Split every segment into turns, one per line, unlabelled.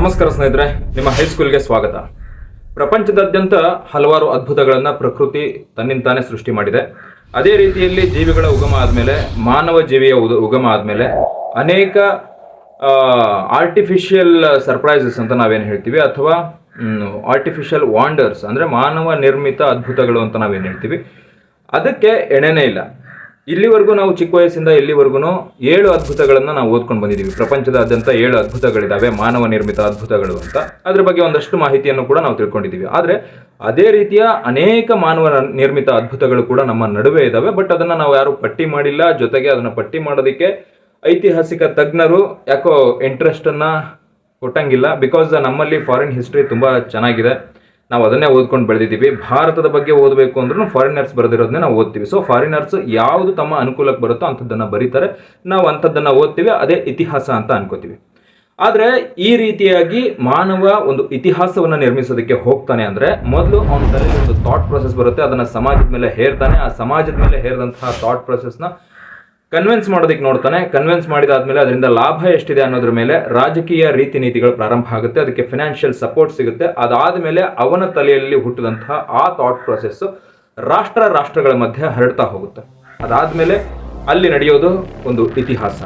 ನಮಸ್ಕಾರ ಸ್ನೇಹಿತರೆ, ನಿಮ್ಮ ಹೈಸ್ಕೂಲ್ಗೆ ಸ್ವಾಗತ. ಪ್ರಪಂಚದಾದ್ಯಂತ ಹಲವಾರು ಅದ್ಭುತಗಳನ್ನು ಪ್ರಕೃತಿ ತನ್ನಿಂತಾನೆ ಸೃಷ್ಟಿ ಮಾಡಿದೆ. ಅದೇ ರೀತಿಯಲ್ಲಿ ಜೀವಿಗಳ ಉಗಮ ಆದಮೇಲೆ, ಮಾನವ ಜೀವಿಯ ಉಗಮ ಆದಮೇಲೆ ಅನೇಕ ಆರ್ಟಿಫಿಷಿಯಲ್ ಸರ್ಪ್ರೈಸಸ್ ಅಂತ ನಾವೇನು ಹೇಳ್ತೀವಿ ಅಥವಾ ಆರ್ಟಿಫಿಷಿಯಲ್ ವಾಂಡರ್ಸ್ ಅಂದರೆ ಮಾನವ ನಿರ್ಮಿತ ಅದ್ಭುತಗಳು ಅಂತ ನಾವೇನು ಹೇಳ್ತೀವಿ. ಅದಕ್ಕೆ ಎಣೆನೇ ಇಲ್ಲ. ಇಲ್ಲಿವರೆಗೂ ನಾವು ಚಿಕ್ಕ ವಯಸ್ಸಿಂದ ಇಲ್ಲಿವರೆಗೂ ಏಳು ಅದ್ಭುತಗಳನ್ನು ನಾವು ಓದ್ಕೊಂಡು ಬಂದಿದ್ದೀವಿ. ಪ್ರಪಂಚದಾದ್ಯಂತ ಏಳು ಅದ್ಭುತಗಳಿದ್ದಾವೆ ಮಾನವ ನಿರ್ಮಿತ ಅದ್ಭುತಗಳು ಅಂತ. ಅದ್ರ ಬಗ್ಗೆ ಒಂದಷ್ಟು ಮಾಹಿತಿಯನ್ನು ಕೂಡ ನಾವು ತಿಳ್ಕೊಂಡಿದ್ದೀವಿ. ಆದರೆ ಅದೇ ರೀತಿಯ ಅನೇಕ ಮಾನವ ನಿರ್ಮಿತ ಅದ್ಭುತಗಳು ಕೂಡ ನಮ್ಮ ನಡುವೆ ಇದ್ದಾವೆ ಬಟ್ ಅದನ್ನು ನಾವು ಯಾರು ಪಟ್ಟಿ ಮಾಡಿಲ್ಲ. ಜೊತೆಗೆ ಅದನ್ನು ಪಟ್ಟಿ ಮಾಡೋದಕ್ಕೆ ಐತಿಹಾಸಿಕ ತಜ್ಞರು ಯಾಕೋ ಇಂಟ್ರೆಸ್ಟನ್ನು ಕೊಟ್ಟಂಗಿಲ್ಲ. ಬಿಕಾಸ್ ನಮ್ಮಲ್ಲಿ ಫಾರಿನ್ ಹಿಸ್ಟ್ರಿ ತುಂಬ ಚೆನ್ನಾಗಿದೆ. ನಾವು ಅದನ್ನೇ ಓದ್ಕೊಂಡು ಬೆಳೆದಿದ್ದೀವಿ. ಭಾರತದ ಬಗ್ಗೆ ಓದಬೇಕು ಅಂದ್ರೂ ಫಾರಿನರ್ಸ್ ಬರೆದಿರೋದನ್ನೇ ನಾವು ಓದ್ತೀವಿ. ಸೊ ಫಾರಿನರ್ಸ್ ಯಾವುದು ತಮ್ಮ ಅನುಕೂಲಕ್ಕೆ ಬರುತ್ತೋ ಅಂಥದ್ದನ್ನು ಬರೀತಾರೆ. ನಾವು ಅಂಥದ್ದನ್ನು ಓದ್ತೀವಿ, ಅದೇ ಇತಿಹಾಸ ಅಂತ ಅನ್ಕೋತೀವಿ. ಆದರೆ ಈ ರೀತಿಯಾಗಿ ಮಾನವ ಒಂದು ಇತಿಹಾಸವನ್ನು ನಿರ್ಮಿಸೋದಕ್ಕೆ ಹೋಗ್ತಾನೆ ಅಂದರೆ ಮೊದಲು ಅವನ ತಲೆಯಲ್ಲಿ ಒಂದು ಥಾಟ್ ಪ್ರೊಸೆಸ್ ಬರುತ್ತೆ. ಅದನ್ನು ಸಮಾಜದ ಮೇಲೆ ಹೇರ್ತಾನೆ. ಆ ಸಮಾಜದ ಮೇಲೆ ಹೇರಿದಂತಹ ಥಾಟ್ ಪ್ರೊಸೆಸ್ನ ಕನ್ವಿನ್ಸ್ ಮಾಡೋದಕ್ಕೆ ನೋಡ್ತಾನೆ. ಕನ್ವಿನ್ಸ್ ಮಾಡಿದಾದ್ಮೇಲೆ ಅದರಿಂದ ಲಾಭ ಎಷ್ಟಿದೆ ಅನ್ನೋದ್ರ ಮೇಲೆ ರಾಜಕೀಯ ರೀತಿ ನೀತಿಗಳು ಪ್ರಾರಂಭ ಆಗುತ್ತೆ. ಅದಕ್ಕೆ ಫಿನಾನ್ಷಿಯಲ್ ಸಪೋರ್ಟ್ ಸಿಗುತ್ತೆ. ಅದಾದ್ಮೇಲೆ ಅವನ ತಲೆಯಲ್ಲಿ ಹುಟ್ಟಿದಂತಹ ಆ ಥಾಟ್ ಪ್ರೊಸೆಸ್ ರಾಷ್ಟ್ರ ರಾಷ್ಟ್ರಗಳ ಮಧ್ಯೆ ಹರಡ್ತಾ ಹೋಗುತ್ತೆ. ಅದಾದ್ಮೇಲೆ ಅಲ್ಲಿ ನಡೆಯೋದು ಒಂದು ಇತಿಹಾಸ.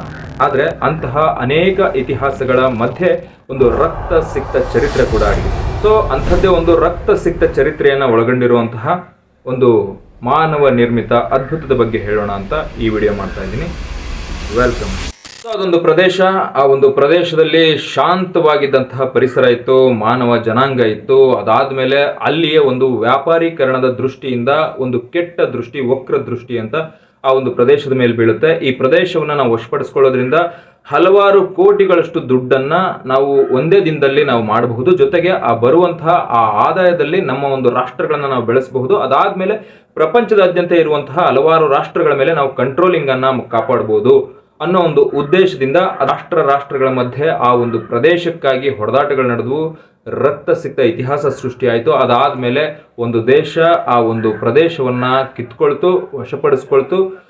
ಆದರೆ ಅಂತಹ ಅನೇಕ ಇತಿಹಾಸಗಳ ಮಧ್ಯೆ ಒಂದು ರಕ್ತ ಸಿಕ್ತ ಚರಿತ್ರೆ ಕೂಡ ಆಗಿದೆ. ಸೊ ಅಂಥದ್ದೇ ಒಂದು ರಕ್ತ ಸಿಕ್ತ ಚರಿತ್ರೆಯನ್ನು ಒಳಗೊಂಡಿರುವಂತಹ ಒಂದು ಮಾನವ ನಿರ್ಮಿತ ಅದ್ಭುತದ ಬಗ್ಗೆ ಹೇಳೋಣ ಅಂತ ಈ ವಿಡಿಯೋ ಮಾಡ್ತಾ ಇದ್ದೀನಿ. ವೆಲ್ಕಮ್ ಸೊ ಅದೊಂದು ಪ್ರದೇಶ. ಆ ಒಂದು ಪ್ರದೇಶದಲ್ಲಿ ಶಾಂತವಾಗಿದ್ದಂತಹ ಪರಿಸರ ಇತ್ತು, ಮಾನವ ಜನಾಂಗ ಇತ್ತು. ಅದಾದ್ಮೇಲೆ ಅಲ್ಲಿಯೇ ಒಂದು ವ್ಯಾಪಾರೀಕರಣದ ದೃಷ್ಟಿಯಿಂದ, ಒಂದು ಕೆಟ್ಟ ದೃಷ್ಟಿ, ವಕ್ರ ದೃಷ್ಟಿ ಅಂತ ಆ ಒಂದು ಪ್ರದೇಶದ ಮೇಲೆ ಬೀಳುತ್ತೆ. ಈ ಪ್ರದೇಶವನ್ನು ನಾವು ವಶಪಡಿಸ್ಕೊಳ್ಳೋದ್ರಿಂದ ಹಲವಾರು ಕೋಟಿಗಳಷ್ಟು ದುಡ್ಡನ್ನ ನಾವು ಒಂದೇ ದಿನದಲ್ಲಿ ನಾವು ಮಾಡಬಹುದು. ಜೊತೆಗೆ ಆ ಬರುವಂತಹ ಆ ಆದಾಯದಲ್ಲಿ ನಮ್ಮ ಒಂದು ರಾಷ್ಟ್ರಗಳನ್ನ ನಾವು ಬೆಳೆಸಬಹುದು. ಅದಾದ್ಮೇಲೆ ಪ್ರಪಂಚದಾದ್ಯಂತ ಇರುವಂತಹ ಹಲವಾರು ರಾಷ್ಟ್ರಗಳ ಮೇಲೆ ನಾವು ಕಂಟ್ರೋಲಿಂಗ್ ಅನ್ನ ಕಾಪಾಡಬಹುದು ಅನ್ನೋ ಒಂದು ಉದ್ದೇಶದಿಂದ ರಾಷ್ಟ್ರ ರಾಷ್ಟ್ರಗಳ ಮಧ್ಯೆ ಆ ಒಂದು ಪ್ರದೇಶಕ್ಕಾಗಿ ಹೊಡೆದಾಟಗಳು ನಡೆದವು. ರಕ್ತ ಸಿಕ್ತ ಇತಿಹಾಸ ಸೃಷ್ಟಿಯಾಯಿತು ಅದಾದ್ಮೇಲೆ ಒಂದು ದೇಶ ಆ ಒಂದು ಪ್ರದೇಶವನ್ನ ಕಿತ್ಕೊಳ್ತು, ವಶಪಡಿಸ್ಕೊಳ್ತು.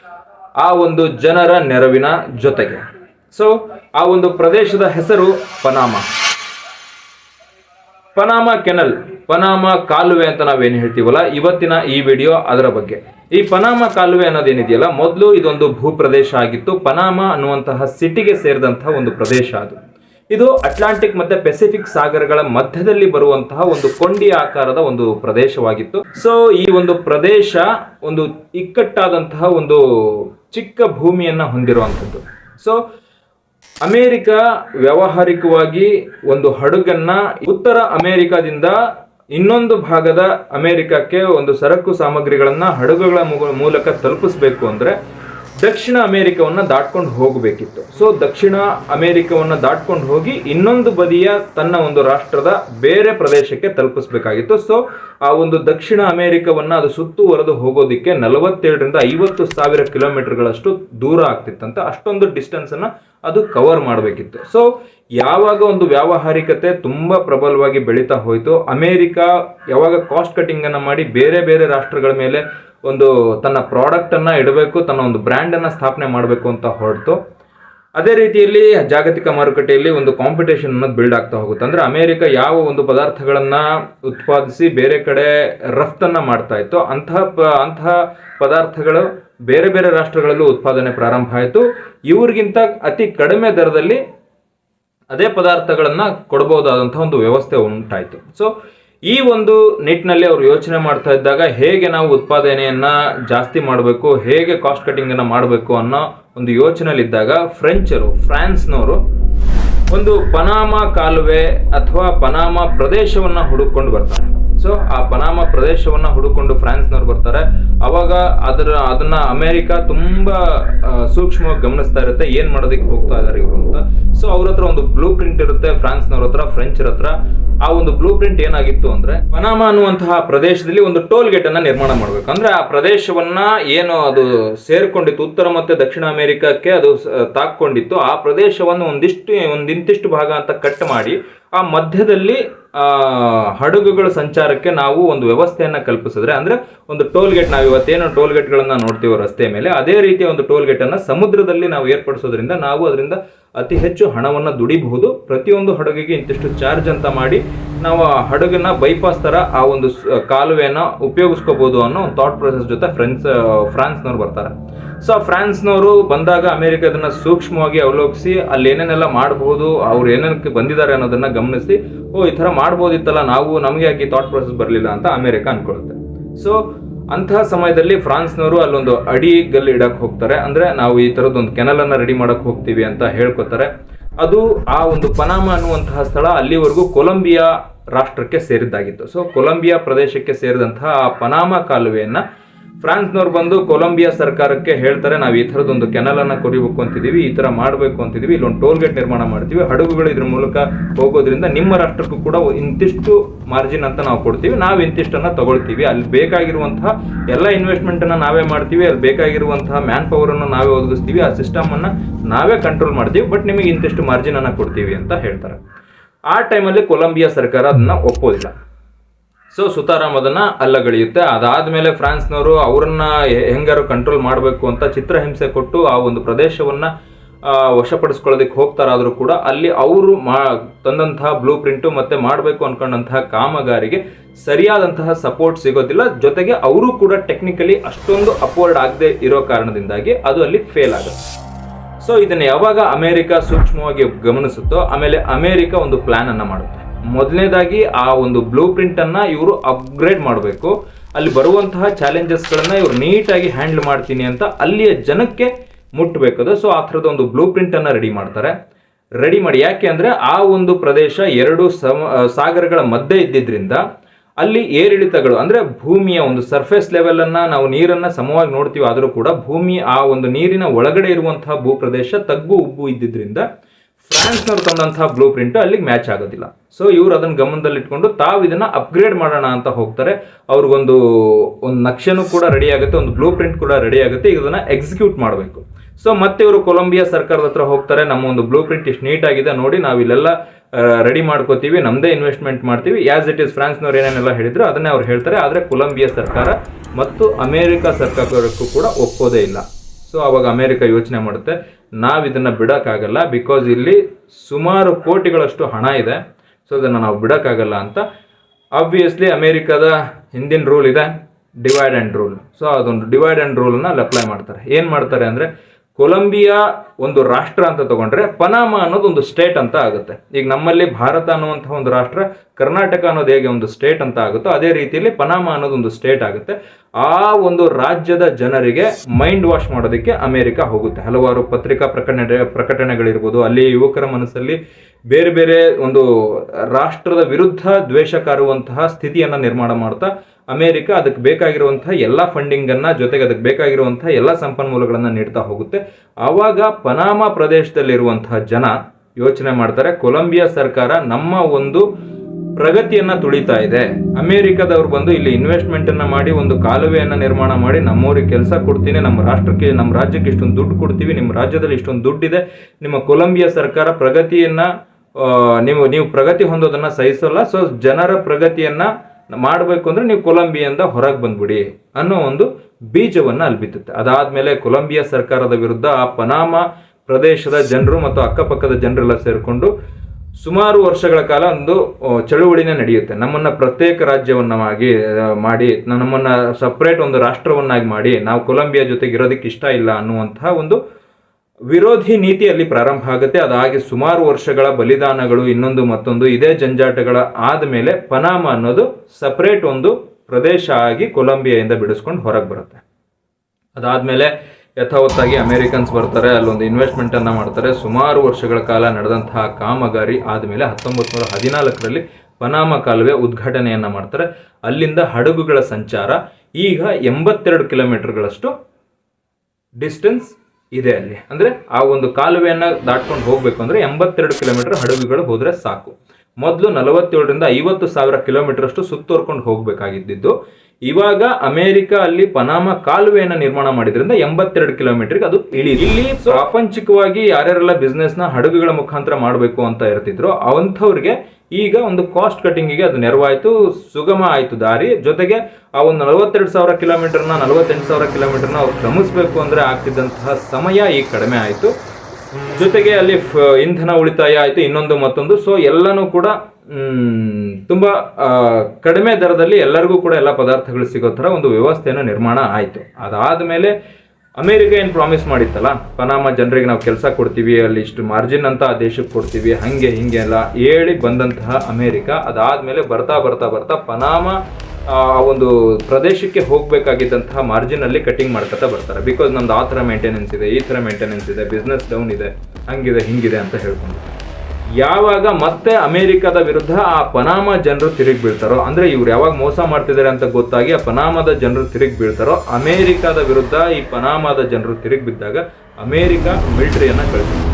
ಆ ಒಂದು ಜನರ ನೆರವಿನ ಜೊತೆಗೆ. ಸೊ ಆ ಒಂದು ಪ್ರದೇಶದ ಹೆಸರು ಪನಾಮ. ಪನಾಮ ಕೆನಲ್, ಪನಾಮ ಕಾಲುವೆ ಅಂತ ನಾವೇನು ಹೇಳ್ತೀವಲ್ಲ, ಇವತ್ತಿನ ಈ ವಿಡಿಯೋ ಅದರ ಬಗ್ಗೆ. ಈ ಪನಾಮ ಕಾಲುವೆ ಅನ್ನೋದೇನಿದೆಯಲ್ಲ, ಮೊದಲು ಇದೊಂದು ಭೂಪ್ರದೇಶ ಆಗಿತ್ತು, ಪನಾಮ ಅನ್ನುವಂತಹ ಸಿಟಿಗೆ ಸೇರಿದಂತಹ ಒಂದು ಪ್ರದೇಶ ಅದು. ಇದು ಅಟ್ಲಾಂಟಿಕ್ ಮತ್ತೆ ಪೆಸಿಫಿಕ್ ಸಾಗರಗಳ ಮಧ್ಯದಲ್ಲಿ ಬರುವಂತಹ ಒಂದು ಕೊಂಡಿ ಆಕಾರದ ಒಂದು ಪ್ರದೇಶವಾಗಿತ್ತು. ಸೊ ಈ ಒಂದು ಪ್ರದೇಶ ಒಂದು ಇಕ್ಕಟ್ಟಾದಂತಹ ಒಂದು ಚಿಕ್ಕ ಭೂಮಿಯನ್ನ ಹೊಂದಿರುವಂಥದ್ದು. ಸೊ ಅಮೆರಿಕ ವ್ಯಾವಹಾರಿಕವಾಗಿ ಒಂದು ಹಡಗನ್ನ ಉತ್ತರ ಅಮೆರಿಕದಿಂದ ಇನ್ನೊಂದು ಭಾಗದ ಅಮೆರಿಕಕ್ಕೆ ಒಂದು ಸರಕು ಸಾಮಗ್ರಿಗಳನ್ನ ಹಡಗುಗಳ ಮೂಲಕ ತಲುಪಿಸ್ಬೇಕು ಅಂದ್ರೆ ದಕ್ಷಿಣ ಅಮೆರಿಕವನ್ನ ದಾಟ್ಕೊಂಡು ಹೋಗಬೇಕಿತ್ತು. ಸೊ ದಕ್ಷಿಣ ಅಮೆರಿಕವನ್ನ ದಾಟ್ಕೊಂಡು ಹೋಗಿ ಇನ್ನೊಂದು ಬದಿಯ ತನ್ನ ಒಂದು ರಾಷ್ಟ್ರದ ಬೇರೆ ಪ್ರದೇಶಕ್ಕೆ ತಲುಪಿಸ್ಬೇಕಾಗಿತ್ತು. ಸೊ ಆ ಒಂದು ದಕ್ಷಿಣ ಅಮೆರಿಕವನ್ನ ಅದು ಸುತ್ತುವರೆದು ಹೋಗೋದಿಕ್ಕೆ ನಲವತ್ತೇಳರಿಂದ ಐವತ್ತು ಸಾವಿರ ಕಿಲೋಮೀಟರ್ಗಳಷ್ಟು ದೂರ ಆಗ್ತಿತ್ತಂತ. ಅಷ್ಟೊಂದು ಡಿಸ್ಟೆನ್ಸನ್ನು ಅದು ಕವರ್ ಮಾಡಬೇಕಿತ್ತು. ಸೊ ಯಾವಾಗ ಒಂದು ವ್ಯಾವಹಾರಿಕತೆ ತುಂಬಾ ಪ್ರಬಲವಾಗಿ ಬೆಳೀತಾ ಹೋಯಿತು, ಅಮೇರಿಕಾ ಯಾವಾಗ ಕಾಸ್ಟ್ ಕಟಿಂಗ್ ಅನ್ನ ಮಾಡಿ ಬೇರೆ ಬೇರೆ ರಾಷ್ಟ್ರಗಳ ಮೇಲೆ ಒಂದು ತನ್ನ ಪ್ರಾಡಕ್ಟನ್ನು ಇಡಬೇಕು, ತನ್ನ ಒಂದು ಬ್ರ್ಯಾಂಡನ್ನು ಸ್ಥಾಪನೆ ಮಾಡಬೇಕು ಅಂತ ಹೊರಟು ಅದೇ ರೀತಿಯಲ್ಲಿ ಜಾಗತಿಕ ಮಾರುಕಟ್ಟೆಯಲ್ಲಿ ಒಂದು ಕಾಂಪಿಟೇಷನ್ ಅನ್ನೋದು ಬಿಲ್ಡ್ ಆಗ್ತಾ ಹೋಗುತ್ತೆ. ಅಂದರೆ ಅಮೇರಿಕ ಯಾವ ಒಂದು ಪದಾರ್ಥಗಳನ್ನು ಉತ್ಪಾದಿಸಿ ಬೇರೆ ಕಡೆ ರಫ್ತನ್ನು ಮಾಡ್ತಾ ಇತ್ತು, ಅಂತಹ ಪ- ಅಂತಹ ಪದಾರ್ಥಗಳು ಬೇರೆ ಬೇರೆ ರಾಷ್ಟ್ರಗಳಲ್ಲೂ ಉತ್ಪಾದನೆ ಪ್ರಾರಂಭ ಆಯಿತು. ಇವ್ರಿಗಿಂತ ಅತಿ ಕಡಿಮೆ ದರದಲ್ಲಿ ಅದೇ ಪದಾರ್ಥಗಳನ್ನು ಕೊಡ್ಬೋದಾದಂಥ ಒಂದು ವ್ಯವಸ್ಥೆ ಉಂಟಾಯಿತು. ಸೊ ಈ ಒಂದು ನಿಟ್ಟಿನಲ್ಲಿ ಅವರು ಯೋಚನೆ ಮಾಡ್ತಾ ಇದ್ದಾಗ ಹೇಗೆ ನಾವು ಉತ್ಪಾದನೆಯನ್ನ ಜಾಸ್ತಿ ಮಾಡಬೇಕು, ಹೇಗೆ ಕಾಸ್ಟ್ ಕಟಿಂಗ್ ಅನ್ನ ಮಾಡಬೇಕು ಅನ್ನೋ ಒಂದು ಯೋಚನೆಯಲ್ಲಿದ್ದಾಗ ಫ್ರೆಂಚರು, ಫ್ರಾನ್ಸ್ನವರು ಒಂದು ಪನಾಮ ಕಾಲುವೆ ಅಥವಾ ಪನಾಮ ಪ್ರದೇಶವನ್ನ ಹುಡುಕೊಂಡು ಬರ್ತಾರೆ. ಸೊ ಆ ಪನಾಮ ಪ್ರದೇಶವನ್ನ ಹುಡುಕೊಂಡು ಫ್ರಾನ್ಸ್ನವ್ರು ಬರ್ತಾರೆ. ಅವಾಗ ಅದರ, ಅದನ್ನ ಅಮೆರಿಕ ತುಂಬಾ ಸೂಕ್ಷ್ಮವಾಗಿ ಗಮನಿಸ್ತಾ ಇರುತ್ತೆ. ಏನ್ ಮಾಡೋದಕ್ಕೆ ಹೋಗ್ತಾ ಇದಾರೆ ಇವರು ಅಂತ. ಸೊ ಅವ್ರ ಹತ್ರ ಒಂದು ಬ್ಲೂ ಪ್ರಿಂಟ್ ಇರುತ್ತೆ, ಫ್ರಾನ್ಸ್ನವ್ರ ಹತ್ರ ಫ್ರೆಂಚ್ರ ಹತ್ರ. ಆ ಒಂದು ಬ್ಲೂ ಪ್ರಿಂಟ್ ಏನಾಗಿತ್ತು ಅಂದ್ರೆ, ಪನಾಮ ಅನ್ನುವಂತಹ ಪ್ರದೇಶದಲ್ಲಿ ಒಂದು ಟೋಲ್ ಗೇಟ್ ಅನ್ನ ನಿರ್ಮಾಣ ಮಾಡಬೇಕು. ಅಂದ್ರೆ ಆ ಪ್ರದೇಶವನ್ನ ಏನು ಅದು ಸೇರ್ಕೊಂಡಿತ್ತು, ಉತ್ತರ ಮತ್ತೆ ದಕ್ಷಿಣ ಅಮೆರಿಕಕ್ಕೆ ಅದು ತಾಕೊಂಡಿತ್ತು ಆ ಪ್ರದೇಶವನ್ನು ಒಂದಿಷ್ಟು, ಒಂದಿಂತಿಷ್ಟು ಭಾಗ ಅಂತ ಕಟ್ ಮಾಡಿ, ಆ ಮಧ್ಯದಲ್ಲಿ ಹಡಗುಗಳ ಸಂಚಾರಕ್ಕೆ ನಾವು ಒಂದು ವ್ಯವಸ್ಥೆಯನ್ನು ಕಲ್ಪಿಸಿದ್ರೆ, ಅಂದ್ರೆ ಒಂದು ಟೋಲ್ ಗೇಟ್ ನಾವು ಇವತ್ತೇನು ಟೋಲ್ ಗೇಟ್ಗಳನ್ನು ನೋಡ್ತೀವೋ ರಸ್ತೆ ಮೇಲೆ, ಅದೇ ರೀತಿಯ ಒಂದು ಟೋಲ್ ಗೇಟ್ ಅನ್ನ ಸಮುದ್ರದಲ್ಲಿ ನಾವು ಏರ್ಪಡಿಸೋದ್ರಿಂದ ನಾವು ಅದರಿಂದ ಅತಿ ಹೆಚ್ಚು ಹಣವನ್ನು ದುಡಿಬಹುದು. ಪ್ರತಿಯೊಂದು ಹಡಗಿಗೆ ಇಂತಿಷ್ಟು ಚಾರ್ಜ್ ಅಂತ ಮಾಡಿ ನಾವು ಹಡಗನ್ನ ಬೈಪಾಸ್ ತರ ಆ ಒಂದು ಕಾಲುವೆನ ಉಪಯೋಗಿಸ್ಕೋಬಹುದು ಅನ್ನೋ ಥಾಟ್ ಪ್ರೊಸೆಸ್ ಜೊತೆ ಫ್ರೆಂಡ್ಸ್ ಫ್ರಾನ್ಸ್ನವ್ರು ಬರ್ತಾರೆ. ಸೊ ಫ್ರಾನ್ಸ್ನವರು ಬಂದಾಗ ಅಮೆರಿಕ ಅದನ್ನ ಸೂಕ್ಷ್ಮವಾಗಿ ಅವಲೋಕಿಸಿ, ಅಲ್ಲಿ ಏನೇನೆಲ್ಲ ಮಾಡಬಹುದು ಅವ್ರು ಏನೇನಕ್ಕೆ ಬಂದಿದ್ದಾರೆ ಅನ್ನೋದನ್ನ ಗಮನಿಸಿ, ಓ, ಈ ತರ ಮಾಡ್ಬೋದಿತ್ತಲ್ಲ, ನಾವು, ನಮಗೆ ಯಾಕೆ ಥಾಟ್ ಪ್ರೊಸೆಸ್ ಬರಲಿಲ್ಲ ಅಂತ ಅಮೆರಿಕ ಅನ್ಕೊಳ್ಳುತ್ತೆ. ಸೊ ಅಂತಹ ಸಮಯದಲ್ಲಿ ಫ್ರಾನ್ಸ್ನವರು ಅಲ್ಲೊಂದು ಅಡಿ ಗಲ್ಲು ಇಡಕ್ಕೆ ಹೋಗ್ತಾರೆ. ಅಂದ್ರೆ ನಾವು ಈ ತರದೊಂದು ಕೆನಲ್ ಅನ್ನ ರೆಡಿ ಮಾಡಕ್ ಹೋಗ್ತೀವಿ ಅಂತ ಹೇಳ್ಕೊತಾರೆ. ಅದು ಆ ಒಂದು ಪನಾಮ ಅನ್ನುವಂತಹ ಸ್ಥಳ ಅಲ್ಲಿವರೆಗೂ ಕೊಲಂಬಿಯಾ ರಾಷ್ಟ್ರಕ್ಕೆ ಸೇರಿದ್ದಾಗಿತ್ತು. ಸೊ ಕೊಲಂಬಿಯಾ ಪ್ರದೇಶಕ್ಕೆ ಸೇರಿದಂತಹ ಆ ಪನಾಮ ಕಾಲುವೆಯನ್ನ ಫ್ರಾನ್ಸ್ನವ್ರು ಬಂದು ಕೊಲಂಬಿಯಾ ಸರ್ಕಾರಕ್ಕೆ ಹೇಳ್ತಾರೆ, ನಾವು ಈ ಥರದೊಂದು ಕೆನಲ್ ಅನ್ನ ಕೊರಿಬೇಕು ಅಂತಿದ್ದೀವಿ, ಈ ಥರ ಮಾಡಬೇಕು ಅಂತಿದ್ದೀವಿ, ಇಲ್ಲೊಂದು ಟೋಲ್ ಗೇಟ್ ನಿರ್ಮಾಣ ಮಾಡ್ತೀವಿ, ಹಡಗುಗಳು ಇದ್ರ ಮೂಲಕ ಹೋಗೋದ್ರಿಂದ ನಿಮ್ಮ ರಾಷ್ಟ್ರಕ್ಕೂ ಕೂಡ ಇಂತಿಷ್ಟು ಮಾರ್ಜಿನ್ ಅಂತ ನಾವು ಕೊಡ್ತೀವಿ, ನಾವು ಇಂತಿಷ್ಟನ್ನು ತಗೊಳ್ತೀವಿ, ಅಲ್ಲಿ ಬೇಕಾಗಿರುವಂತಹ ಎಲ್ಲ ಇನ್ವೆಸ್ಟ್ಮೆಂಟ್ ಅನ್ನ ನಾವೇ ಮಾಡ್ತೀವಿ, ಅಲ್ಲಿ ಬೇಕಾಗಿರುವಂತಹ ಮ್ಯಾನ್ ಪವರ್ ಅನ್ನು ನಾವೇ ಒದಗಿಸ್ತೀವಿ, ಆ ಸಿಸ್ಟಮ್ ಅನ್ನ ನಾವೇ ಕಂಟ್ರೋಲ್ ಮಾಡ್ತೀವಿ, ಬಟ್ ನಿಮಗೆ ಇಂತಿಷ್ಟು ಮಾರ್ಜಿನ್ ಅನ್ನ ಕೊಡ್ತೀವಿ ಅಂತ ಹೇಳ್ತಾರೆ. ಆ ಟೈಮಲ್ಲಿ ಕೊಲಂಬಿಯಾ ಸರ್ಕಾರ ಅದನ್ನ ಒಪ್ಪೋದಿಲ್ಲ. ಸೊ ಸುತಾರಾಮ್ ಅದನ್ನ ಅಲ್ಲಗಳೆಯುತ್ತೆ. ಅದಾದ್ಮೇಲೆ ಫ್ರಾನ್ಸ್ನವರು ಅವರನ್ನ ಹೆಂಗಾರು ಕಂಟ್ರೋಲ್ ಮಾಡಬೇಕು ಅಂತ ಚಿತ್ರಹಿಂಸೆ ಕೊಟ್ಟು ಆ ಒಂದು ಪ್ರದೇಶವನ್ನ ವಶಪಡಿಸ್ಕೊಳ್ಳೋದಕ್ಕೆ ಹೋಗ್ತಾರಾದ್ರೂ ಕೂಡ ಅಲ್ಲಿ ಅವರು ಮಾ, ತಂದಂತಹ ಬ್ಲೂ ಪ್ರಿಂಟು ಮತ್ತೆ ಮಾಡಬೇಕು ಅನ್ಕೊಂಡಂತಹ ಕಾಮಗಾರಿಗೆ ಸರಿಯಾದಂತಹ ಸಪೋರ್ಟ್ ಸಿಗೋದಿಲ್ಲ. ಜೊತೆಗೆ ಅವರು ಕೂಡ ಟೆಕ್ನಿಕಲಿ ಅಷ್ಟೊಂದು ಅಪೋರ್ಡ್ ಆಗದೆ ಇರೋ ಕಾರಣದಿಂದಾಗಿ ಅದು ಅಲ್ಲಿ ಫೇಲ್ ಆಗುತ್ತೆ. ಸೊ ಇದನ್ನು ಯಾವಾಗ ಅಮೇರಿಕಾ ಸೂಕ್ಷ್ಮವಾಗಿ ಗಮನಿಸುತ್ತೋ, ಆಮೇಲೆ ಅಮೇರಿಕಾ ಒಂದು ಪ್ಲ್ಯಾನನ್ನು ಮಾಡುತ್ತೆ. ಮೊದಲನೇದಾಗಿ ಆ ಒಂದು ಬ್ಲೂ ಪ್ರಿಂಟನ್ನು ಇವರು ಅಪ್ಗ್ರೇಡ್ ಮಾಡಬೇಕು. ಅಲ್ಲಿ ಬರುವಂತಹ ಚಾಲೆಂಜಸ್ಗಳನ್ನು ಇವರು ನೀಟಾಗಿ ಹ್ಯಾಂಡಲ್ ಮಾಡ್ತೀನಿ ಅಂತ ಅಲ್ಲಿಯ ಜನಕ್ಕೆ ಮುಟ್ಟಬೇಕದು ಸೊ ಆ ಥರದ ಒಂದು ಬ್ಲೂ ಪ್ರಿಂಟನ್ನು ರೆಡಿ ಮಾಡ್ತಾರೆ. ರೆಡಿ ಮಾಡಿ ಯಾಕೆ ಅಂದರೆ ಆ ಒಂದು ಪ್ರದೇಶ ಎರಡು ಸಮ ಸಾಗರಗಳ ಮಧ್ಯೆ ಇದ್ದಿದ್ದರಿಂದ ಅಲ್ಲಿ ಏರಿಳಿತಗಳು ಅಂದ್ರೆ ಭೂಮಿಯ ಒಂದು ಸರ್ಫೇಸ್ ಲೆವೆಲನ್ನು ನಾವು ನೀರನ್ನ ಸಮವಾಗಿ ನೋಡ್ತೀವಿ ಆದರೂ ಕೂಡ ಭೂಮಿ ಆ ಒಂದು ನೀರಿನ ಒಳಗಡೆ ಇರುವಂತಹ ಭೂಪ್ರದೇಶ ತಗ್ಗು ಉಬ್ಬು ಇದ್ದಿದ್ರಿಂದ ಫ್ರಾನ್ಸ್ನವ್ರು ತಂದಂತಹ ಬ್ಲೂ ಪ್ರಿಂಟ್ ಅಲ್ಲಿಗೆ ಮ್ಯಾಚ್ ಆಗೋದಿಲ್ಲ. ಸೊ ಇವ್ರು ಅದನ್ನ ಗಮನದಲ್ಲಿ ಇಟ್ಕೊಂಡು ತಾವು ಇದನ್ನ ಅಪ್ಗ್ರೇಡ್ ಮಾಡೋಣ ಅಂತ ಹೋಗ್ತಾರೆ. ಅವ್ರಿಗೊಂದು ಒಂದು ನಕ್ಷೆನೂ ಕೂಡ ರೆಡಿ ಆಗುತ್ತೆ, ಒಂದು ಬ್ಲೂ ಪ್ರಿಂಟ್ ಕೂಡ ರೆಡಿ ಆಗುತ್ತೆ, ಇದನ್ನ ಎಕ್ಸಿಕ್ಯೂಟ್ ಮಾಡಬೇಕು. ಸೊ ಮತ್ತೆ ಇವರು ಕೊಲಂಬಿಯಾ ಸರ್ಕಾರದ ಹತ್ರ ಹೋಗ್ತಾರೆ, ನಮ್ಮ ಒಂದು ಬ್ಲೂ ಪ್ರಿಂಟ್ ಇಷ್ಟು ನೀಟ್ ಆಗಿದೆ, ನೋಡಿ ನಾವು ಇಲ್ಲೆಲ್ಲ ರೆಡಿ ಮಾಡ್ಕೋತೀವಿ, ನಮ್ದೇ ಇನ್ವೆಸ್ಟ್ಮೆಂಟ್ ಮಾಡ್ತೀವಿ ಆಸ್ ಇಟ್ ಇಸ್ ಫ್ರಾನ್ಸ್ನವ್ರು ಏನೇನೆಲ್ಲ ಹೇಳಿದ್ರು, ಅದನ್ನೇ ಅವ್ರು ಹೇಳ್ತಾರೆ, ಆದರೆ ಕೊಲಂಬಿಯಾ ಸರ್ಕಾರ ಮತ್ತು ಅಮೆರಿಕ ಸರ್ಕಾರಕ್ಕೂ ಕೂಡ ಒಪ್ಪೋದೇ ಇಲ್ಲ. ಸೊ ಅವಾಗ ಅಮೆರಿಕ ಯೋಚನೆ ಮಾಡುತ್ತೆ ನಾವು ಇದನ್ನು ಬಿಡೋಕ್ಕಾಗಲ್ಲ ಬಿಕಾಸ್ ಇಲ್ಲಿ ಸುಮಾರು ಕೋಟಿಗಳಷ್ಟು ಹಣ ಇದೆ. ಸೊ ಅದನ್ನು ನಾವು ಬಿಡೋಕ್ಕಾಗಲ್ಲ ಅಂತ ಆಬ್ವಿಯಸ್ಲಿ ಅಮೇರಿಕಾದ ಹಿಂದಿನ ರೂಲ್ ಇದೆ ಡಿವೈಡ್ ಆ್ಯಂಡ್ ರೂಲ್ ಸೊ ಅದೊಂದು ಡಿವೈಡ್ ಆ್ಯಂಡ್ ರೂಲನ್ನು ಅಲ್ಲಿ ಅಪ್ಲೈ ಮಾಡ್ತಾರೆ. ಏನು ಮಾಡ್ತಾರೆ ಅಂದರೆ ಕೊಲಂಬಿಯಾ ಒಂದು ರಾಷ್ಟ್ರ ಅಂತ ತಗೊಂಡ್ರೆ ಪನಾಮ ಅನ್ನೋದು ಒಂದು ಸ್ಟೇಟ್ ಅಂತ ಆಗುತ್ತೆ. ಈಗ ನಮ್ಮಲ್ಲಿ ಭಾರತ ಅನ್ನುವಂತಹ ಒಂದು ರಾಷ್ಟ್ರ, ಕರ್ನಾಟಕ ಅನ್ನೋದು ಹೇಗೆ ಒಂದು ಸ್ಟೇಟ್ ಅಂತ ಆಗುತ್ತೋ ಅದೇ ರೀತಿಯಲ್ಲಿ ಪನಾಮ ಅನ್ನೋದು ಒಂದು ಸ್ಟೇಟ್ ಆಗುತ್ತೆ. ಆ ಒಂದು ರಾಜ್ಯದ ಜನರಿಗೆ ಮೈಂಡ್ ವಾಶ್ ಮಾಡೋದಕ್ಕೆ ಅಮೆರಿಕ ಹೋಗುತ್ತೆ. ಹಲವಾರು ಪತ್ರಿಕಾ ಪ್ರಕಟಣೆ, ಪ್ರಕಟಣೆಗಳಿರ್ಬೋದು. ಅಲ್ಲಿ ಯುವಕರ ಮನಸ್ಸಲ್ಲಿ ಬೇರೆ ಬೇರೆ ಒಂದು ರಾಷ್ಟ್ರದ ವಿರುದ್ಧ ದ್ವೇಷ ಕಾರುವಂತಹ ಸ್ಥಿತಿಯನ್ನು ನಿರ್ಮಾಣ ಮಾಡ್ತಾ ಅಮೆರಿಕ ಅದಕ್ಕೆ ಬೇಕಾಗಿರುವಂತಹ ಎಲ್ಲ ಫಂಡಿಂಗ್ ಅನ್ನ ಜೊತೆಗೆ ಅದಕ್ಕೆ ಬೇಕಾಗಿರುವಂತಹ ಎಲ್ಲ ಸಂಪನ್ಮೂಲಗಳನ್ನು ನೀಡ್ತಾ ಹೋಗುತ್ತೆ. ಆವಾಗ ಪನಾಮ ಪ್ರದೇಶದಲ್ಲಿರುವಂತಹ ಜನ ಯೋಚನೆ ಮಾಡ್ತಾರೆ, ಕೊಲಂಬಿಯಾ ಸರ್ಕಾರ ನಮ್ಮ ಒಂದು ಪ್ರಗತಿಯನ್ನ ತುಳಿತಾ ಇದೆ. ಅಮೆರಿಕದವ್ರು ಬಂದು ಇಲ್ಲಿ ಇನ್ವೆಸ್ಟ್ಮೆಂಟ್ ಅನ್ನ ಮಾಡಿ, ಒಂದು ಕಾಲುವೆಯನ್ನ ನಿರ್ಮಾಣ ಮಾಡಿ, ನಮ್ಮೂರಿಗೆ ಕೆಲಸ ಕೊಡ್ತೀನಿ, ನಮ್ಮ ರಾಷ್ಟ್ರಕ್ಕೆ, ನಮ್ಮ ರಾಜ್ಯಕ್ಕೆ ಇಷ್ಟೊಂದು ದುಡ್ಡು ಕೊಡ್ತೀವಿ, ನಿಮ್ಮ ರಾಜ್ಯದಲ್ಲಿ ಇಷ್ಟೊಂದು ದುಡ್ಡಿದೆ, ನಿಮ್ಮ ಕೊಲಂಬಿಯಾ ಸರ್ಕಾರ ಪ್ರಗತಿಯನ್ನ ನೀವು ನೀವು ಪ್ರಗತಿ ಹೊಂದೋದನ್ನ ಸಹಿಸಲ್ಲ, ಸೊ ಜನರ ಪ್ರಗತಿಯನ್ನ ಮಾಡಬೇಕು ಅಂದರೆ ನೀವು ಕೊಲಂಬಿಯಿಂದ ಹೊರಗೆ ಬಂದ್ಬಿಡಿ ಅನ್ನೋ ಒಂದು ಬೀಜವನ್ನು ಅಲ್ಲಿ ಬಿತ್ತುತ್ತೆ. ಅದಾದಮೇಲೆ ಕೊಲಂಬಿಯಾ ಸರ್ಕಾರದ ವಿರುದ್ಧ ಆ ಪನಾಮ ಪ್ರದೇಶದ ಜನರು ಮತ್ತು ಅಕ್ಕಪಕ್ಕದ ಜನರೆಲ್ಲ ಸೇರಿಕೊಂಡು ಸುಮಾರು ವರ್ಷಗಳ ಕಾಲ ಒಂದು ಚಳುವಳಿನೇ ನಡೆಯುತ್ತೆ. ನಮ್ಮನ್ನು ಪ್ರತ್ಯೇಕ ರಾಜ್ಯವನ್ನಾಗಿ ಮಾಡಿ, ನಮ್ಮನ್ನು ಸಪ್ರೇಟ್ ಒಂದು ರಾಷ್ಟ್ರವನ್ನಾಗಿ ಮಾಡಿ ನಾವು ಕೊಲಂಬಿಯಾ ಜೊತೆಗೆ ಇರೋದಕ್ಕೆ ಇಷ್ಟ ಇಲ್ಲ ಅನ್ನುವಂತಹ ಒಂದು ವಿರೋಧಿ ನೀತಿಯಲ್ಲಿ ಪ್ರಾರಂಭ ಆಗುತ್ತೆ. ಅದಾಗಿ ಸುಮಾರು ವರ್ಷಗಳ ಬಲಿದಾನಗಳು ಇನ್ನೊಂದು ಮತ್ತೊಂದು ಇದೇ ಜಂಜಾಟಗಳ ಆದಮೇಲೆ ಪನಾಮ ಅನ್ನೋದು ಸಪರೇಟ್ ಒಂದು ಪ್ರದೇಶ ಆಗಿ ಕೊಲಂಬಿಯಾದಿಂದ ಬಿಡಿಸ್ಕೊಂಡು ಹೊರಗೆ ಬರುತ್ತೆ. ಅದಾದಮೇಲೆ ಯಥಾವತ್ತಾಗಿ ಅಮೆರಿಕನ್ಸ್ ಬರ್ತಾರೆ, ಅಲ್ಲೊಂದು ಇನ್ವೆಸ್ಟ್ಮೆಂಟ್ ಅನ್ನ ಮಾಡ್ತಾರೆ. ಸುಮಾರು ವರ್ಷಗಳ ಕಾಲ ನಡೆದಂತಹ ಕಾಮಗಾರಿ ಆದಮೇಲೆ ಹತ್ತೊಂಬತ್ತು ನೂರ ಹದಿನಾಲ್ಕರಲ್ಲಿ ಪನಾಮ ಕಾಲುವೆ ಉದ್ಘಾಟನೆಯನ್ನ ಮಾಡ್ತಾರೆ. ಅಲ್ಲಿಂದ ಹಡಗುಗಳ ಸಂಚಾರ ಈಗ ಎಂಬತ್ತೆರಡು ಕಿಲೋಮೀಟರ್ಗಳಷ್ಟು ಡಿಸ್ಟೆನ್ಸ್ ಇದೆ ಅಲ್ಲಿ. ಅಂದ್ರೆ ಆ ಒಂದು ಕಾಲುವೆಯನ್ನು ದಾಟ್ಕೊಂಡು ಹೋಗಬೇಕು ಅಂದ್ರೆ ಎಂಬತ್ತೆರಡು ಕಿಲೋಮೀಟರ್ ಹಡಗುಗಳು ಹೋದರೆ ಸಾಕು. ಮೊದಲು ನಲವತ್ತೇಳರಿಂದ ಐವತ್ತು ಸಾವಿರ ಕಿಲೋಮೀಟರ್ ಅಷ್ಟು ಸುತ್ತೋರ್ಕೊಂಡು ಹೋಗಬೇಕಾಗಿದ್ದು ಇವಾಗ ಅಮೆರಿಕ ಅಲ್ಲಿ ಪನಾಮ ಕಾಲುವೆಯನ್ನು ನಿರ್ಮಾಣ ಮಾಡಿದ್ರಿಂದ ಎಂಬತ್ತೆರಡು ಕಿಲೋಮೀಟರ್ಗೆ ಅದು ಇಳಿ ಇಲ್ಲಿ ಪ್ರಾಪಂಚಿಕವಾಗಿ ಯಾರ್ಯಾರೆಲ್ಲ ಬಿಸ್ನೆಸ್ನ ಹಡಗುಗಳ ಮುಖಾಂತರ ಮಾಡಬೇಕು ಅಂತ ಇರ್ತಿದ್ರು ಅವಂಥವ್ರಿಗೆ ಈಗ ಒಂದು ಕಾಸ್ಟ್ ಕಟ್ಟಿಂಗಿಗೆ ಅದು ನೆರವಾಯಿತು, ಸುಗಮ ಆಯಿತು ದಾರಿ. ಜೊತೆಗೆ ಆ ಒಂದು ನಲವತ್ತೆರಡು ಸಾವಿರ ಕಿಲೋಮೀಟರ್ನ ನಲವತ್ತೆಂಟು ಸಾವಿರ ಕಿಲೋಮೀಟರ್ನ ಅವ್ರು ಕ್ರಮಿಸಬೇಕು ಅಂದ್ರೆ ಆಗ್ತಿದ್ದಂತಹ ಸಮಯ ಈಗ ಕಡಿಮೆ ಆಯಿತು. ಜೊತೆಗೆ ಅಲ್ಲಿ ಇಂಧನ ಉಳಿತಾಯ ಆಯಿತು, ಇನ್ನೊಂದು ಮತ್ತೊಂದು. ಸೊ ಎಲ್ಲನೂ ಕೂಡ ತುಂಬ ಕಡಿಮೆ ದರದಲ್ಲಿ ಎಲ್ಲರಿಗೂ ಕೂಡ ಎಲ್ಲ ಪದಾರ್ಥಗಳು ಸಿಗೋ ಥರ ಒಂದು ವ್ಯವಸ್ಥೆಯನ್ನು ನಿರ್ಮಾಣ ಆಯಿತು. ಅದಾದಮೇಲೆ ಅಮೇರಿಕ ಏನು ಪ್ರಾಮಿಸ್ ಮಾಡಿತ್ತಲ್ಲ? ಪನಾಮ ಜನರಿಗೆ ನಾವು ಕೆಲಸ ಕೊಡ್ತೀವಿ, ಅಲ್ಲಿ ಇಷ್ಟು ಮಾರ್ಜಿನ್ ಅಂತ ಆ ದೇಶಕ್ಕೆ ಕೊಡ್ತೀವಿ, ಹಂಗೆ ಹಿಂಗೆ ಎಲ್ಲ ಹೇಳಿ ಬಂದಂತಹ ಅಮೇರಿಕ. ಅದಾದಮೇಲೆ ಬರ್ತಾ ಬರ್ತಾ ಬರ್ತಾ ಪನಾಮ, ಆ, ಒಂದು ಪ್ರದೇಶಕ್ಕೆ ಹೋಗಬೇಕಾಗಿದ್ದಂತಹ ಮಾರ್ಜಿನಲ್ಲಿ ಕಟಿಂಗ್ ಮಾಡ್ಕೊತಾ ಬರ್ತಾರೆ. ಬಿಕಾಸ್ ನಮ್ದು ಆ ಥರ ಮೇಂಟೆನೆನ್ಸ್ ಇದೆ, ಈ ಥರ ಮೇಂಟೆನೆನ್ಸ್ ಇದೆ ಬಿಸ್ನೆಸ್ ಡೌನ್ ಇದೆ, ಹಂಗಿದೆ, ಹಿಂಗಿದೆ ಅಂತ ಹೇಳ್ಕೊಂಡು. ಯಾವಾಗ ಮತ್ತೆ ಅಮೆರಿಕದ ವಿರುದ್ಧ ಆ ಪನಾಮ ಜನರು ತಿರುಗಿ ಬೀಳ್ತಾರೋ, ಅಂದ್ರೆ ಇವ್ರು ಯಾವಾಗ ಮೋಸ ಮಾಡ್ತಿದ್ದಾರೆ ಅಂತ ಗೊತ್ತಾಗಿ ಆ ಪನಾಮದ ಜನರು ತಿರುಗಿ ಬೀಳ್ತಾರೋ, ಅಮೆರಿಕದ ವಿರುದ್ಧ ಈ ಪನಾಮದ ಜನರು ತಿರುಗಿ ಬಿದ್ದಾಗ ಅಮೆರಿಕ ಮಿಲಿಟರಿಯನ್ನ ಕಳಿಸ್ತಾರೆ.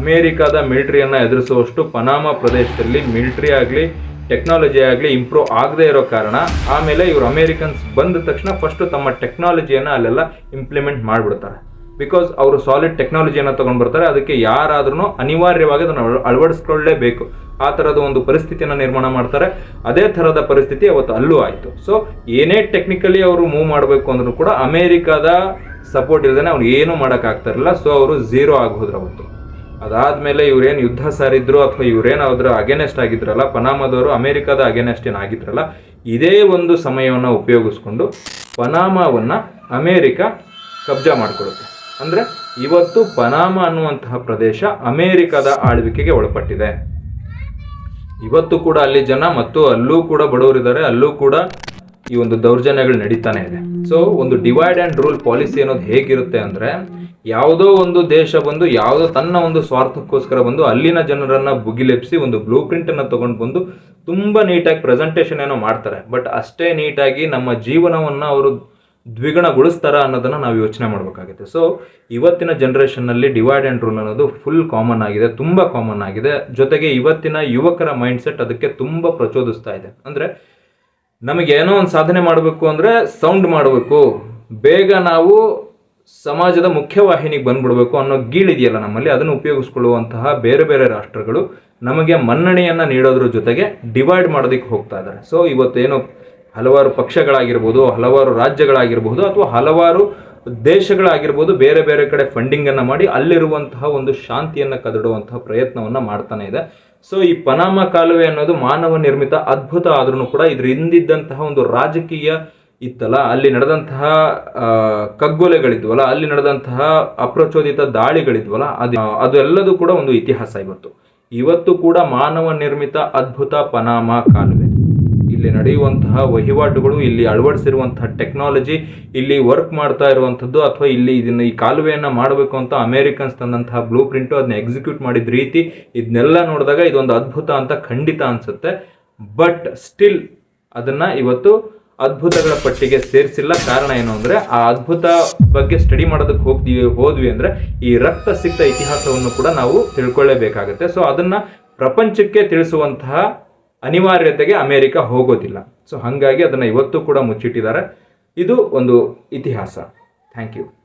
ಅಮೇರಿಕಾದ ಮಿಲಿಟರಿಯನ್ನ ಎದುರಿಸುವಷ್ಟು ಪನಾಮ ಪ್ರದೇಶದಲ್ಲಿ ಮಿಲಿಟರಿ ಆಗಲಿ, ಟೆಕ್ನಾಲಜಿ ಆಗಲಿ ಇಂಪ್ರೂವ್ ಆಗದೆ ಇರೋ ಕಾರಣ ಆಮೇಲೆ ಇವರು ಅಮೇರಿಕನ್ಸ್ ಬಂದ ತಕ್ಷಣ ಫಸ್ಟ್ ತಮ್ಮ ಟೆಕ್ನಾಲಜಿಯನ್ನು ಅಲ್ಲೆಲ್ಲ ಇಂಪ್ಲಿಮೆಂಟ್ ಮಾಡಿಬಿಡ್ತಾರೆ. ಬಿಕಾಸ್ ಅವರು ಸಾಲಿಡ್ ಟೆಕ್ನಾಲಜಿಯನ್ನು ತೊಗೊಂಡು ಬರ್ತಾರೆ, ಅದಕ್ಕೆ ಯಾರಾದ್ರೂ ಅನಿವಾರ್ಯವಾಗಿ ಅದನ್ನು ಅಳ- ಅಳವಡಿಸ್ಕೊಳ್ಳೇಬೇಕು. ಆ ಥರದ ಒಂದು ಪರಿಸ್ಥಿತಿಯನ್ನು ನಿರ್ಮಾಣ ಮಾಡ್ತಾರೆ. ಅದೇ ಥರದ ಪರಿಸ್ಥಿತಿ ಅವತ್ತು ಅಲ್ಲೂ ಆಯಿತು. ಸೊ ಏನೇ ಟೆಕ್ನಿಕಲಿ ಅವರು ಮೂವ್ ಮಾಡಬೇಕು ಅಂದ್ರೂ ಕೂಡ ಅಮೇರಿಕಾದ ಸಪೋರ್ಟ್ ಇಲ್ಲದೇ ಅವ್ರು ಏನೂ ಮಾಡೋಕ್ಕಾಗ್ತಾ ಇರಲಿಲ್ಲ. ಸೊ ಅವರು ಝೀರೋ ಆಗೋದ್ರು ಅವತ್ತು. ಅದಾದಮೇಲೆ ಇವ್ರೇನು ಯುದ್ಧ ಸಾರಿದ್ರು ಅಥವಾ ಇವ್ರೇನು ಅದರ ಅಗೇನೆಸ್ಟ್ ಆಗಿದ್ರಲ್ಲ, ಪನಾಮದವರು ಅಮೇರಿಕಾದ ಅಗೇನೆಸ್ಟ್ ಏನು ಆಗಿದ್ರಲ್ಲ, ಇದೇ ಒಂದು ಸಮಯವನ್ನು ಉಪಯೋಗಿಸ್ಕೊಂಡು ಪನಾಮವನ್ನು ಅಮೇರಿಕ ಕಬ್ಜಾ ಮಾಡಿಕೊಡುತ್ತೆ. ಅಂದರೆ ಇವತ್ತು ಪನಾಮ ಅನ್ನುವಂತಹ ಪ್ರದೇಶ ಅಮೇರಿಕದ ಆಳ್ವಿಕೆಗೆ ಒಳಪಟ್ಟಿದೆ. ಇವತ್ತು ಕೂಡ ಅಲ್ಲಿ ಜನ ಮತ್ತು ಅಲ್ಲೂ ಕೂಡ ಬಡವರಿದ್ದಾರೆ, ಅಲ್ಲೂ ಕೂಡ ಈ ಒಂದು ದೌರ್ಜನ್ಯಗಳು ನಡೀತಾನೆ ಇದೆ. ಸೊ ಒಂದು ಡಿವೈಡ್ ಆ್ಯಂಡ್ ರೂಲ್ ಪಾಲಿಸಿ ಅನ್ನೋದು ಹೇಗಿರುತ್ತೆ ಅಂದರೆ, ಯಾವುದೋ ಒಂದು ದೇಶ ಬಂದು, ಯಾವುದೋ ತನ್ನ ಒಂದು ಸ್ವಾರ್ಥಕ್ಕೋಸ್ಕರ ಬಂದು, ಅಲ್ಲಿನ ಜನರನ್ನ ಬುಗಿಲೆಪ್ಸಿ ಒಂದು ಬ್ಲೂ ಪ್ರಿಂಟನ್ನು ತೊಗೊಂಡು ಬಂದು ತುಂಬ ನೀಟಾಗಿ ಪ್ರೆಸೆಂಟೇಷನ್ ಏನೋ ಮಾಡ್ತಾರೆ. ಬಟ್ ಅಷ್ಟೇ ನೀಟಾಗಿ ನಮ್ಮ ಜೀವನವನ್ನು ಅವರು ದ್ವಿಗುಣಗೊಳಿಸ್ತಾರ ಅನ್ನೋದನ್ನ ನಾವು ಯೋಚನೆ ಮಾಡಬೇಕಾಗುತ್ತೆ. ಸೊ ಇವತ್ತಿನ ಜನರೇಷನ್ನಲ್ಲಿ ಡಿವೈಡ್ ಆ್ಯಂಡ್ ರೂಲ್ ಅನ್ನೋದು ಫುಲ್ ಕಾಮನ್ ಆಗಿದೆ, ತುಂಬ ಕಾಮನ್ ಆಗಿದೆ. ಜೊತೆಗೆ ಇವತ್ತಿನ ಯುವಕರ ಮೈಂಡ್ಸೆಟ್ ಅದಕ್ಕೆ ತುಂಬ ಪ್ರಚೋದಿಸ್ತಾ ಇದೆ. ಅಂದರೆ ನಮಗೆ ಏನೋ ಒಂದು ಸಾಧನೆ ಮಾಡಬೇಕು ಅಂದರೆ ಸೌಂಡ್ ಮಾಡಬೇಕು. ಬೇಗ ನಾವು ಸಮಾಜದ ಮುಖ್ಯವಾಹಿನಿಗೆ ಬಂದ್ಬಿಡ್ಬೇಕು ಅನ್ನೋ ಗೀಳಿದೆಯಲ್ಲ ನಮ್ಮಲ್ಲಿ, ಅದನ್ನು ಉಪಯೋಗಿಸ್ಕೊಳ್ಳುವಂತಹ ಬೇರೆ ಬೇರೆ ರಾಷ್ಟ್ರಗಳು ನಮಗೆ ಮನ್ನಣೆಯನ್ನು ನೀಡೋದ್ರ ಜೊತೆಗೆ ಡಿವೈಡ್ ಮಾಡೋದಕ್ಕೆ ಹೋಗ್ತಾ ಇದ್ದಾರೆ ಸೊ ಇವತ್ತೇನು ಹಲವಾರು ಪಕ್ಷಗಳಾಗಿರ್ಬೋದು, ಹಲವಾರು ರಾಜ್ಯಗಳಾಗಿರ್ಬೋದು ಅಥವಾ ಹಲವಾರು ದೇಶಗಳಾಗಿರ್ಬೋದು ಬೇರೆ ಬೇರೆ ಕಡೆ ಫಂಡಿಂಗನ್ನು ಮಾಡಿ ಅಲ್ಲಿರುವಂತಹ ಒಂದು ಶಾಂತಿಯನ್ನು ಕದಡುವಂತಹ ಪ್ರಯತ್ನವನ್ನು ಮಾಡ್ತಾನೆ ಇದೆ. ಸೊ ಈ ಪನಾಮ ಕಾಲುವೆ ಅನ್ನೋದು ಮಾನವ ನಿರ್ಮಿತ ಅದ್ಭುತ ಆದ್ರೂ ಕೂಡ ಇದ್ರ ಹಿಂದಿದ್ದಂತಹ ಒಂದು ರಾಜಕೀಯ ಇತ್ತಲ್ಲ, ಅಲ್ಲಿ ನಡೆದಂತಹ ಕಗ್ಗೊಲೆಗಳಿದ್ವಲ್ಲ, ಅಲ್ಲಿ ನಡೆದಂತಹ ಅಪ್ರಚೋದಿತ ದಾಳಿಗಳಿದ್ವಲ್ಲ, ಅದು ಅದೆಲ್ಲದೂ ಕೂಡ ಒಂದು ಇತಿಹಾಸ ಇವತ್ತು ಇವತ್ತು ಕೂಡ ಮಾನವ ನಿರ್ಮಿತ ಅದ್ಭುತ ಪನಾಮ ಕಾಲುವೆ. ಇಲ್ಲಿ ನಡೆಯುವಂತಹ ವಹಿವಾಟುಗಳು, ಇಲ್ಲಿ ಅಳವಡಿಸಿರುವಂತಹ ಟೆಕ್ನಾಲಜಿ ಇಲ್ಲಿ ವರ್ಕ್ ಮಾಡ್ತಾ ಇರುವಂಥದ್ದು ಅಥವಾ ಇಲ್ಲಿ ಇದನ್ನು ಈ ಕಾಲುವೆಯನ್ನು ಮಾಡಬೇಕು ಅಂತ ಅಮೇರಿಕನ್ಸ್ ತಂದಂತಹ ಬ್ಲೂ ಪ್ರಿಂಟು ಅದನ್ನ ಎಕ್ಸಿಕ್ಯೂಟ್ ಮಾಡಿದ ರೀತಿ ಇದನ್ನೆಲ್ಲ ನೋಡಿದಾಗ ಇದೊಂದು ಅದ್ಭುತ ಅಂತ ಖಂಡಿತ ಅನಿಸುತ್ತೆ. ಬಟ್ ಸ್ಟಿಲ್ ಅದನ್ನು ಇವತ್ತು ಅದ್ಭುತಗಳ ಪಟ್ಟಿಗೆ ಸೇರಿಸಿಲ್ಲ. ಕಾರಣ ಏನು ಅಂದರೆ ಆ ಅದ್ಭುತ ಬಗ್ಗೆ ಸ್ಟಡಿ ಮಾಡೋದಕ್ಕೆ ಹೋಗ್ತೀವಿ, ಹೋದ್ವಿ ಅಂದರೆ ಈ ರಕ್ತ ಸಿಕ್ತ ಇತಿಹಾಸವನ್ನು ಕೂಡ ನಾವು ತಿಳ್ಕೊಳ್ಳೇಬೇಕಾಗುತ್ತೆ ಸೊ ಅದನ್ನು ಪ್ರಪಂಚಕ್ಕೆ ತಿಳಿಸುವಂತಹ ಅನಿವಾರ್ಯತೆಗೆ ಅಮೆರಿಕ ಹೋಗೋದಿಲ್ಲ. ಸೊ ಹಾಗಾಗಿ ಅದನ್ನು ಇವತ್ತು ಕೂಡ ಮುಚ್ಚಿಟ್ಟಿದ್ದಾರೆ. ಇದು ಒಂದು ಇತಿಹಾಸ. Thank you